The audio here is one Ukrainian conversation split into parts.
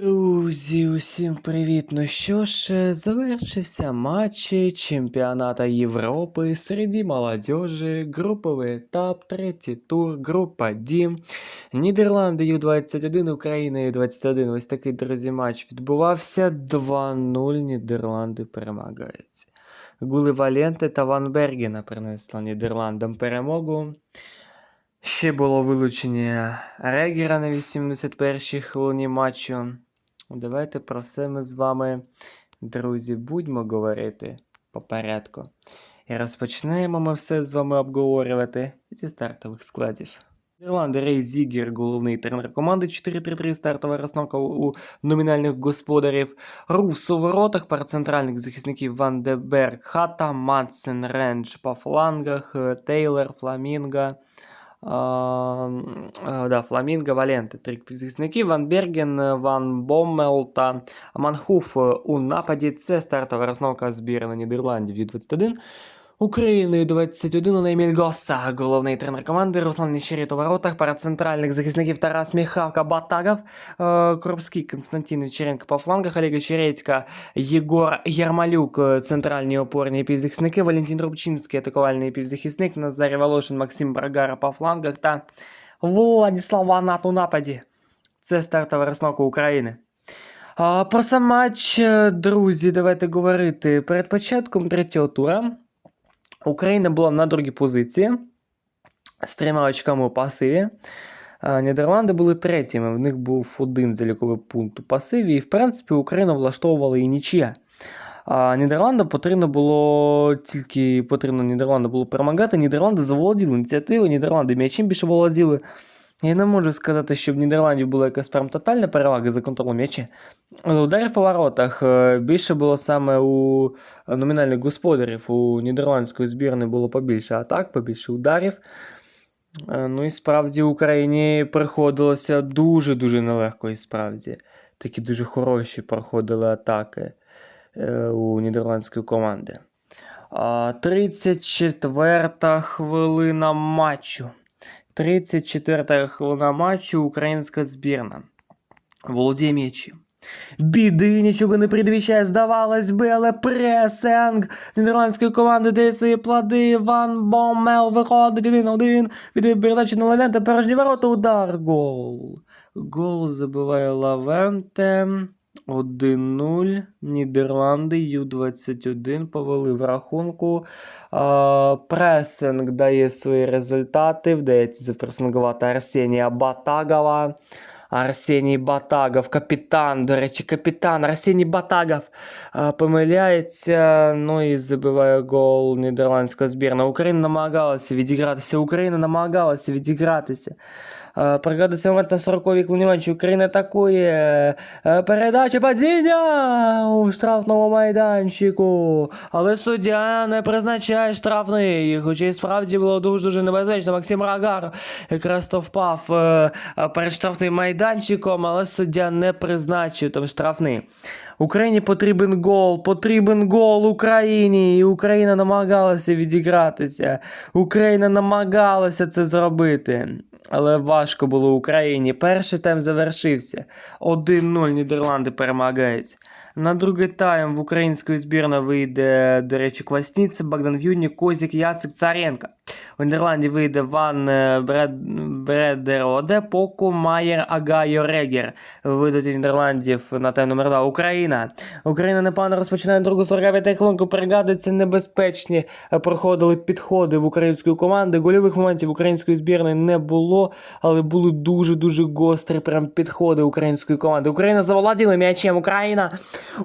Друзі, усім привіт! Ну що ж, е, завершився матч чемпіоната Європи серед молодежі, груповий етап, третій тур, група D. Нідерланди Ю-21, Україна Ю-21. Ось такий, друзі, матч відбувався. 2-0 Нідерланди перемагають. Гули Валенти та Ван Бергена принесла Нідерландам перемогу. Ще було вилучення Регера на 81-й хвилині матчу. Давайте про все ми з вами, друзі, будьмо говорити по порядку. І розпочнемо ми все з вами обговорювати зі стартових складів. Нідерланди Рей Зігер, головний тренер команди 4-3-3, стартова розновка у номінальних господарів. Рус у воротах, пара центральних захисників Ван де Берг, Хата, Матсен, Рендж по флангах, Тейлор, Фламінга. Да, Фламінго, Валенти, три захисники, Ван Берген, Ван Боммел та Манхуф е, у нападі. Це стартова розновка збірної Нідерландів Ю-21. Україною 21 Еміль Госа, головний тренер команди, Руслан Нещеріт у воротах, пара центральних захисників Тарас Міхавка, Батагов, е, Коробський, Константин Вечеренко по флангах, Олега Черецька, Єгор Ярмалюк, е, центральні опорні півзахисники, Валентин Рубчинський, атакувальний півзахисник, Назарій Волошин, Максим Брагара по флангах та Владислав Ванат у нападі. Це стартова розновка України. Про сам матч, е, друзі, давайте говорити. Перед початком третього тура Україна була на другій позиції з трьома очками у пасиві. Нідерланди були третіми, в них був один заліковий пункт у пасиві, і в принципі Україна влаштовувала і нічия. А Нідерландам потрібно було тільки потрібно Нідерланду було перемагати. Нідерланди заволоділи ініціативою, Нідерланди м'ячем більше володіли. Я не можу сказати, що в Нідерландів була якась прям тотальна перевага за контролем м'яча. Але ударів по воротах е, більше було саме у номінальних господарів. У нідерландської збірної було побільше атак, побільше ударів. Е, Ну і справді Україні приходилося дуже-дуже нелегко, і справді. Такі дуже хороші проходили атаки е, у нідерландської команди. А, 34 хвилина матчу. 34 хвилина матчу українська збірна. Володіє м'ячем. Біди нічого не предвіщає, здавалось би, але пресинг нідерландської команди дає свої плоди. Ван Боммел виходить 1-1. Від передачі на Лавенте, порожні ворота, удар, гол. Гол забиває Лавенте. 1-0. Нідерланди Ю-21 повели в рахунку. А, пресинг дає свої результати. Вдається запресингувати Арсенія Батагова. Арсеній Батагов, капітан, до речі, капітан Арсеній Батагов помиляється, ну і забиває гол нідерландська збірна. Україна намагалася відігратися, Україна намагалася відігратися. А, Пригадується момент на 40-й хвилині матчу. Україна атакує. Е, Передача падіння у штрафному майданчику. Але суддя не призначає штрафний. Хоча і справді було дуже-дуже небезпечно. Максим Рагар якраз то впав е, е, перед штрафним майданчиком, але суддя не призначив там штрафний. Україні потрібен гол, потрібен гол Україні. І Україна намагалася відігратися. Україна намагалася це зробити. Але важко було Україні. Перший тайм завершився. 1-0 Нідерланди перемагають. На другий тайм в української збірної вийде, до речі, Квасніця, Богдан В'юні, Козік, Яцик, Царенко. У Нідерланді вийде Ван е, Бред... Бредероде, Поку, Майер, Агайо, Регер. Вийдуть у Нідерландів на тайм номер 2 Україна. Україна непогано розпочинає другу 45 хвилинку. Пригадується, небезпечні проходили підходи в української команди. Гольових моментів української збірної не було, але були дуже-дуже гострі прям підходи української команди. Україна заволоділа м'ячем. Україна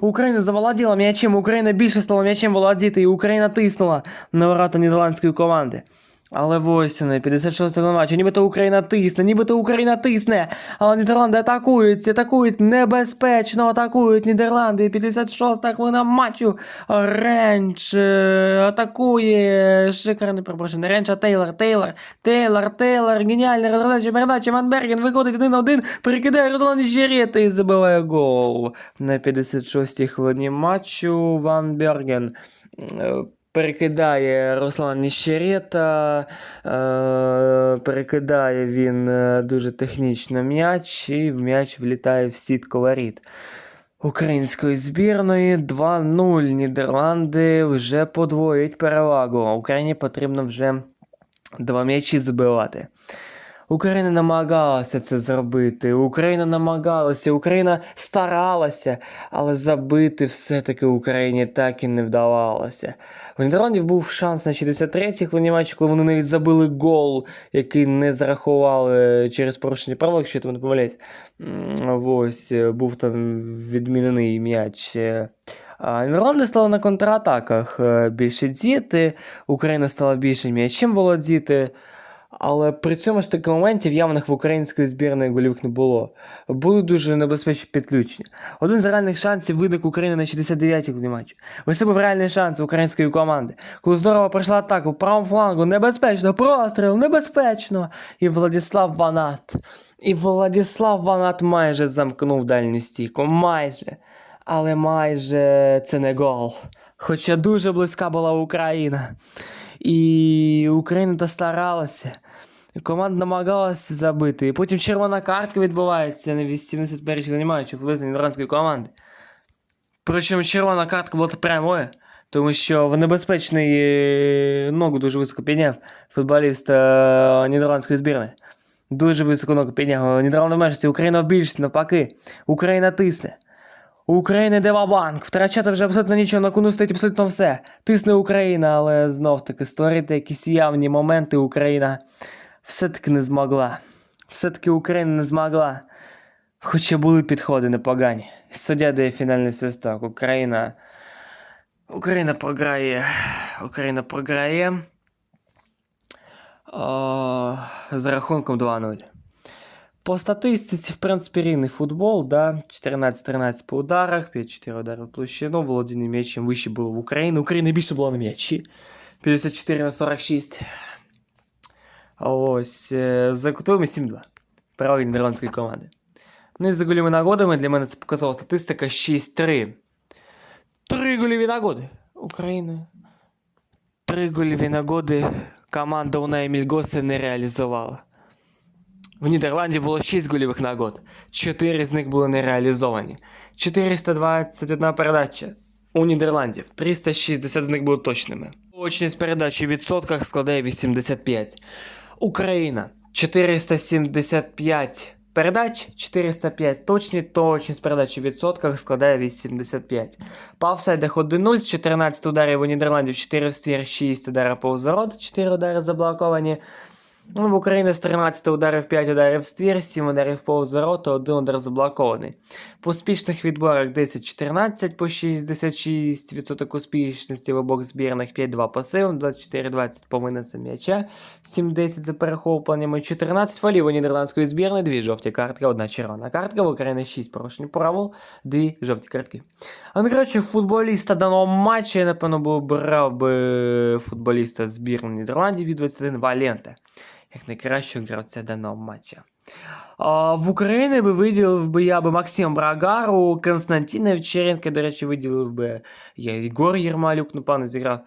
Україна заволоділа м'ячем. Україна більше стала м'ячем володіти, і Україна тиснула на ворота нідерландської команди. Але восени, 56 матчу, нібито Україна тисне, нібито Україна тисне. Але Нідерланди атакують, атакують небезпечно, атакують Нідерланди. 56 хвилина матчу. Ренч е, атакує. Шикарний перепрошую, не Ренч, а Тейлор, Тейлор, Тейлор, Тейлор. Геніальна роздача передача. Ван Берген виходить 1-1, перекидає Руслан Щерєта і забиває гол. На 56 хвилині матчу Ван Берген. Перекидає Руслан Ніщерета, е, перекидає він е, дуже технічно м'яч, і м'яч влітає в сітку воріт. Української збірної 2-0. Нідерланди вже подвоюють перевагу. Україні потрібно вже два м'ячі забивати. Україна намагалася це зробити. Україна намагалася, Україна старалася, але забити все-таки Україні так і не вдавалося. У Нідерландів був шанс на 63-й хвилині матчу, коли вони навіть забили гол, який не зарахували через порушення правил, якщо я там не помиляюсь. Ось е, був там відмінений м'яч. Е, Нідерланди стали на контратаках е, більше діяти, Україна стала більше м'ячем володіти. Але при цьому ж таки моментів явних в української збірної голівок не було. Були дуже небезпечні підключення. Один з реальних шансів виник України на 69-й хвилині матчу. Ось це був реальний шанс української команди. Коли здорово пройшла атака в правому флангу, небезпечно, простріл, небезпечно. І Владислав Ванат. І Владислав Ванат майже замкнув дальню стійку. Майже. Але майже це не гол. Хоча дуже близька була Україна. І Україна достаралася. Команда намагалася забити. І потім червона картка відбувається на 81-й хвилині матчу футболістів нідерландської команди. Причому червона картка була прямою, тому що в небезпечний е, ногу дуже високо підняв футболіст е, нідерландської збірної. Дуже високо ногу підняв. Нідерланди в меншості, Україна в більшості, навпаки. Україна тисне. України йде банк втрачати вже абсолютно нічого, на кону стоїть абсолютно все. Тисне Україна, але знов таки створити якісь явні моменти Україна все-таки не змогла. Все-таки Україна не змогла. Хоча були підходи непогані. Суддя дає фінальний свисток. Україна. Україна програє. Україна програє. О, з рахунком 2-0. По статистиці, в принципі, рівний футбол, да? 14-13 по ударах, 5-4 удари в площину, володіння м'ячем вище було в Україні. Україна більше була на м'ячі. 54 на 46. А Ось, е, за кутовими 7-2. Переваги нідерландської команди. Ну і за гольовими нагодами для мене це показала статистика 6-3. Три гольові нагоди України. Три гольові нагоди команда Унай Мільгоси не реалізувала. В Нідерланді було 6 гольових нагод. 4 з них були не реалізовані. 421 передача у Нідерландів. 360 з них були точними. Точність передачі в відсотках складає 85. Україна 475 передач, 405 точні, точність передачі в відсотках складає 85. По офсайдах 1-0 з 14 ударів у Нідерландів 4 в ствір, 6 ударів по ворот, 4 удари заблоковані. Ну, в Україні з 13 ударів 5 ударів в ствір, 7 ударів повз ворота, 1 удар заблокований. По успішних відборах 10-14 по 66% успішності в обох збірних, 5-2 по силам, 24-20 по винесу м'яча, 7-10 за перехопленнями, 14 фолів у нідерландської збірної, 2 жовті картки, 1 червона картка, в Україні 6 порушень правил, 2 жовті картки. А ну, коротше, футболіста даного матчу, я, напевно, би обрав би футболіста збірної Нідерландів від 21 Валенте як найкращого гравця даного матча. В Україні би виділив би я би Максим Брагару, Константина Вечеренка, до речі, виділив би я Ігор Єрмалюк, напевно, зіграв.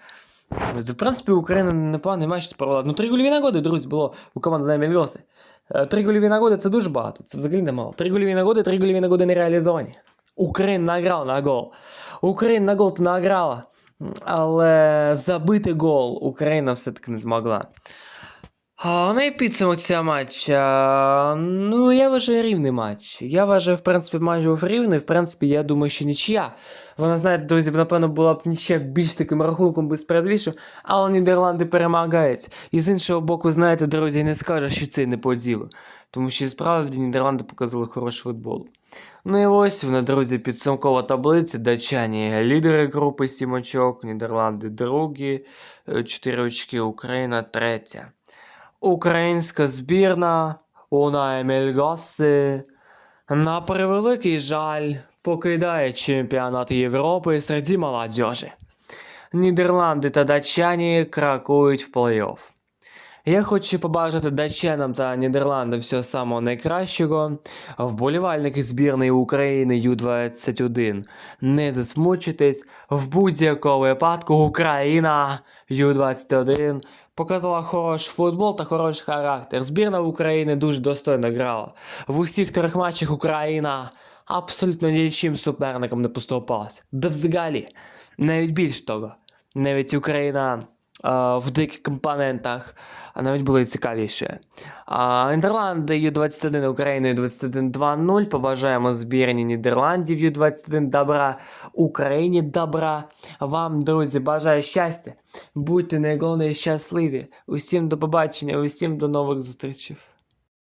В принципі, Україна непоганий матч провела. Ну, три гольові нагоди, друзі, було у команди на Мільгоси. Е, Три гольові нагоди це дуже багато, це взагалі немало. Три гольові нагоди, три гольові нагоди не реалізовані. Україна награла на гол. Україна на гол то награла, але забити гол Україна все-таки не змогла. А, ну і підсумок цього матча. Ну, я вважаю рівний матч. Я вважаю, в принципі, матч був рівний. В принципі, я думаю, що нічия. Вона, знаєте, друзі, напевно, була б нічия більш таким рахунком без передвішу, але Нідерланди перемагають. І з іншого боку, знаєте, друзі, не скажеш, що це не по ділу. Тому що справді Нідерланди показали хороший футбол. Ну і ось вона, друзі, підсумкова таблиця. Датчані лідери групи 7 очок, Нідерланди другі, 4 очки, Україна третя. Українська збірна Унай Мельгаси на превеликий жаль покидає чемпіонат Європи серед молодежі. Нідерланди та датчані кракують в плей-офф. Я хочу побажати датчанам та Нідерландам всього самого найкращого. Вболівальники збірної України Ю-21. Не засмучуйтесь. В будь-якому випадку Україна Ю-21 показала хороший футбол та хороший характер. Збірна України дуже достойно грала. В усіх трьох матчах Україна абсолютно нічим суперником не поступалася. Да взагалі, навіть більш того, навіть Україна в деяких компонентах а навіть були цікавіше. Нідерланди Ю-21 Україною Ю-21 2-0. Побажаємо збірні Нідерландів Ю-21 добра, Україні добра. Вам, друзі, бажаю щастя. Будьте найголовніше щасливі. Усім до побачення, усім до нових зустрічей.